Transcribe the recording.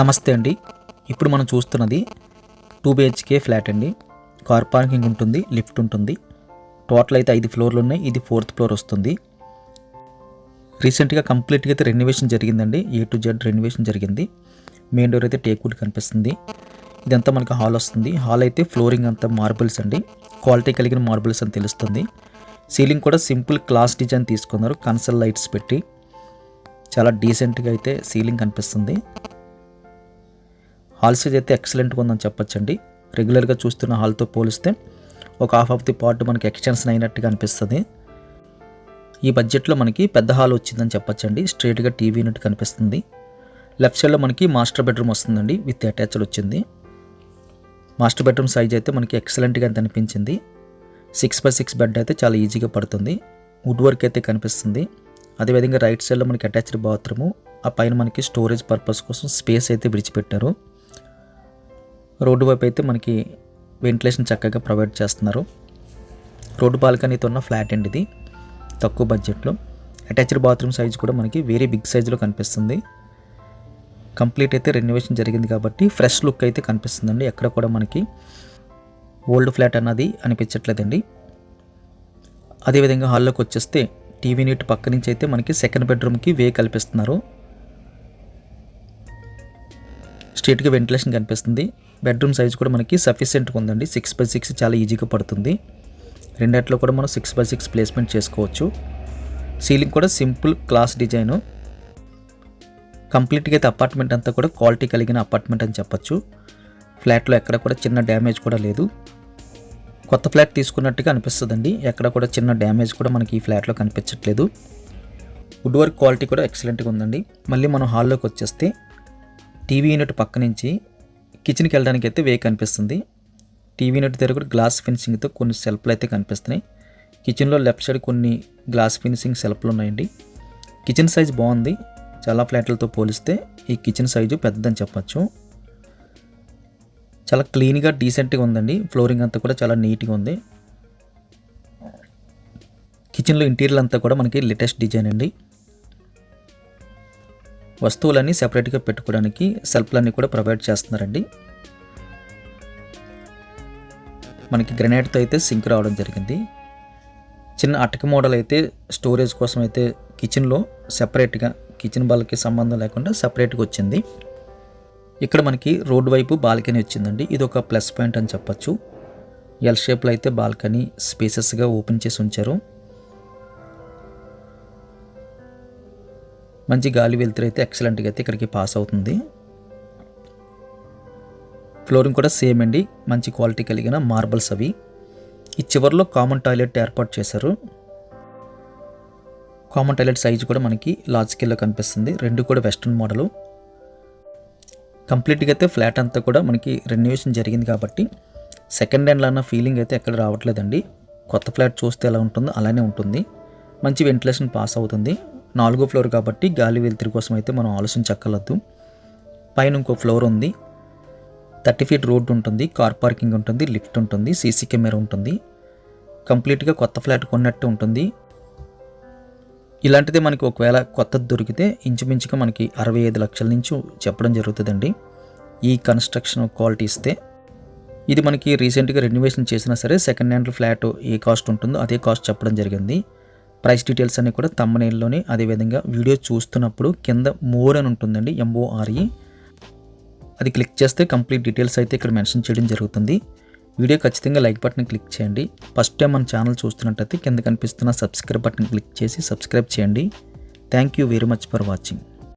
నమస్తే అండి. ఇప్పుడు మనం చూస్తున్నది టూ బిహెచ్కే ఫ్లాట్ అండి. కార్ పార్కింగ్ ఉంటుంది లిఫ్ట్ ఉంటుంది. టోటల్ అయితే ఐదు ఫ్లోర్లు ఉన్నాయి ఇది ఫోర్త్ ఫ్లోర్ వస్తుంది. రీసెంట్గా కంప్లీట్గా అయితే రెనోవేషన్ జరిగిందండి. ఏ టు జెడ్ రెనోవేషన్ జరిగింది. మెయిన్ డోర్ అయితే టేక్వుడ్ కనిపిస్తుంది. ఇదంతా మనకి హాల్ వస్తుంది. హాల్ అయితే ఫ్లోరింగ్ అంతా మార్బుల్స్ అండి. క్వాలిటీ కలిగిన మార్బుల్స్ అని తెలుస్తుంది. సీలింగ్ కూడా సింపుల్ క్లాస్ డిజైన్ తీసుకున్నారు. కన్సల్ లైట్స్ పెట్టి. చాలా డీసెంట్గా అయితే సీలింగ్ కనిపిస్తుంది. హాల్ సైజ్ అయితే ఎక్సలెంట్గా ఉందని చెప్పొచ్చండి. రెగ్యులర్గా చూస్తున్న హాల్తో పోలిస్తే ఒక హాఫ్ ఆఫ్ ది పార్ట్ మనకి ఎక్స్టెన్షన్ అయినట్టుగా అనిపిస్తుంది. ఈ బడ్జెట్లో మనకి పెద్ద హాల్ వచ్చిందని చెప్పొచ్చండి. స్ట్రేట్గా టీవీ యూనిట్ కనిపిస్తుంది. లెఫ్ట్ సైడ్లో మనకి మాస్టర్ బెడ్రూమ్ వస్తుందండి విత్ అటాచ్డ్ వచ్చింది. మాస్టర్ బెడ్రూమ్ సైజ్ అయితే మనకి ఎక్సలెంట్గా అనిపించింది సిక్స్ బై సిక్స్ బెడ్ అయితే చాలా ఈజీగా పడుతుంది. వుడ్ వర్క్ అయితే కనిపిస్తుంది. అదేవిధంగా రైట్ సైడ్లో మనకి అటాచ్డ్ బాత్రూము ఆ పైన మనకి స్టోరేజ్ పర్పస్ కోసం స్పేస్ అయితే విడిచిపెట్టారు. రోడ్డు వైపు అయితే మనకి వెంటిలేషన్ చక్కగా ప్రొవైడ్ చేస్తున్నారు. రోడ్డు బాల్కనీతో ఉన్న ఫ్లాట్ అండి ఇది. తక్కువ బడ్జెట్లో. అటాచ్డ్ బాత్రూమ్ సైజ్ కూడా మనకి వేరే బిగ్ సైజులో కనిపిస్తుంది. కంప్లీట్ అయితే రెనోవేషన్ జరిగింది కాబట్టి ఫ్రెష్ లుక్ అయితే కనిపిస్తుందండి. ఎక్కడ కూడా మనకి ఓల్డ్ ఫ్లాట్ అన్నది అనిపించట్లేదండి. అదేవిధంగా హాల్లోకి వచ్చేస్తే టీవీ నీట్ పక్క నుంచి అయితే మనకి సెకండ్ బెడ్రూమ్కి వే కల్పిస్తున్నారు. స్ట్రీట్గా వెంటిలేషన్ కనిపిస్తుంది. బెడ్రూమ్ సైజ్ కూడా మనకి సఫిషియెంట్గా ఉందండి. సిక్స్ బై సిక్స్ చాలా ఈజీగా పడుతుంది. రెండిట్లో కూడా మనం సిక్స్ బై సిక్స్ ప్లేస్మెంట్ చేసుకోవచ్చు. సీలింగ్ కూడా సింపుల్ క్లాస్ డిజైను కంప్లీట్గా అయితే అపార్ట్మెంట్ అంతా కూడా క్వాలిటీ కలిగిన అపార్ట్మెంట్ అని చెప్పచ్చు. ఫ్లాట్లో ఎక్కడ కూడా చిన్న డ్యామేజ్ కూడా లేదు. కొత్త ఫ్లాట్ తీసుకున్నట్టుగా అనిపిస్తుందండి. ఎక్కడ కూడా చిన్న డ్యామేజ్ కూడా మనకి ఈ ఫ్లాట్లో కనిపించట్లేదు. వుడ్ వర్క్ క్వాలిటీ కూడా ఎక్సలెంట్గా ఉందండి. మళ్ళీ మనం హాల్లోకి వచ్చేస్తే టీవీ యూనిట్ పక్క నుంచి కిచెన్కి వెళ్ళడానికి అయితే వే కనిపిస్తుంది. టీవీ నెట్ దగ్గర కూడా గ్లాస్ ఫినిషింగ్తో కొన్ని సెల్ఫ్లు అయితే కనిపిస్తున్నాయి. కిచెన్లో లెఫ్ట్ సైడ్ కొన్ని గ్లాస్ ఫినిషింగ్ సెల్ఫ్లు ఉన్నాయండి. కిచెన్ సైజ్ బాగుంది. చాలా ఫ్లాట్లతో పోలిస్తే ఈ కిచెన్ సైజు పెద్దదని చెప్పచ్చు. చాలా క్లీన్గా డీసెంట్గా ఉందండి. ఫ్లోరింగ్ అంతా కూడా చాలా నీట్గా ఉంది. కిచెన్లో ఇంటీరియర్ అంతా కూడా మనకి లేటెస్ట్ డిజైన్ అండి. వస్తువులన్నీ సెపరేట్గా పెట్టుకోవడానికి సెల్ఫ్లన్నీ కూడా ప్రొవైడ్ చేస్తున్నారండి. మనకి గ్రనైట్తో అయితే సింక్ రావడం జరిగింది. చిన్న అటక మోడల్ అయితే స్టోరేజ్ కోసం అయితే కిచెన్లో సెపరేట్గా కిచెన్ బాల్కి సంబంధం లేకుండా సపరేట్గా వచ్చింది. ఇక్కడ మనకి రోడ్ వైపు బాల్కనీ వచ్చిందండి. ఇది ఒక ప్లస్ పాయింట్ అని చెప్పచ్చు. ఎల్ షేప్లో అయితే బాల్కనీ స్పేసెస్గా ఓపెన్ చేసి ఉంచారు. మంచి గాలి వెలుతురు అయితే ఎక్సలెంట్గా అయితే ఇక్కడికి పాస్ అవుతుంది. ఫ్లోరింగ్ కూడా సేమ్ అండి. మంచి క్వాలిటీ కలిగిన మార్బల్స్ అవి. ఈ చివరిలో కామన్ టాయిలెట్ ఏర్పాటు చేశారు. కామన్ టాయిలెట్ సైజ్ కూడా మనకి లార్జ్ స్కేల్లో కనిపిస్తుంది. రెండు కూడా వెస్ట్రన్ మోడలు కంప్లీట్గా అయితే ఫ్లాట్ అంతా కూడా మనకి రెన్యువేషన్ జరిగింది కాబట్టి సెకండ్ హ్యాండ్లో అన్న ఫీలింగ్ అయితే ఎక్కడ రావట్లేదండి. కొత్త ఫ్లాట్ చూస్తే ఎలా ఉంటుందో అలానే ఉంటుంది. మంచి వెంటిలేషన్ పాస్ అవుతుంది. నాలుగో ఫ్లోర్ కాబట్టి గాలి వెలుతురు కోసం అయితే మనం ఆలోచించక్కర్లేదు. పైన ఇంకో ఫ్లోర్ ఉంది. థర్టీ ఫీట్ రోడ్ ఉంటుంది కార్ పార్కింగ్ ఉంటుంది లిఫ్ట్ ఉంటుంది సీసీ కెమెరా ఉంటుంది. కంప్లీట్గా కొత్త ఫ్లాట్ కొన్నట్టు ఉంటుంది. ఇలాంటిదే మనకి ఒకవేళ కొత్తది దొరికితే ఇంచుమించుగా మనకి అరవై ఐదు లక్షల నుంచి చెప్పడం జరుగుతుందండి. ఈ కన్స్ట్రక్షన్ క్వాలిటీ ఇస్తే. ఇది మనకి రీసెంట్గా రెన్యువేషన్ చేసినా సరే సెకండ్ హ్యాండ్ ఫ్లాట్ ఏ కాస్ట్ ఉంటుందో అదే కాస్ట్ చెప్పడం జరిగింది. ప్రైస్ డీటెయిల్స్ అన్నీ కూడా తమ్మనేల్లోనే అదేవిధంగా వీడియో చూస్తున్నప్పుడు కింద మోర్ అని ఉంటుందండి ఎంఓఆర్ఈ అది క్లిక్ చేస్తే కంప్లీట్ డీటెయిల్స్ అయితే ఇక్కడ మెన్షన్ చేయడం జరుగుతుంది. వీడియో ఖచ్చితంగా లైక్ బటన్ క్లిక్ చేయండి. ఫస్ట్ టైం మన ఛానల్ చూస్తున్నట్టయితే కింద కనిపిస్తున్న సబ్స్క్రైబ్ బటన్ క్లిక్ చేసి సబ్స్క్రైబ్ చేయండి. Thank you very much for watching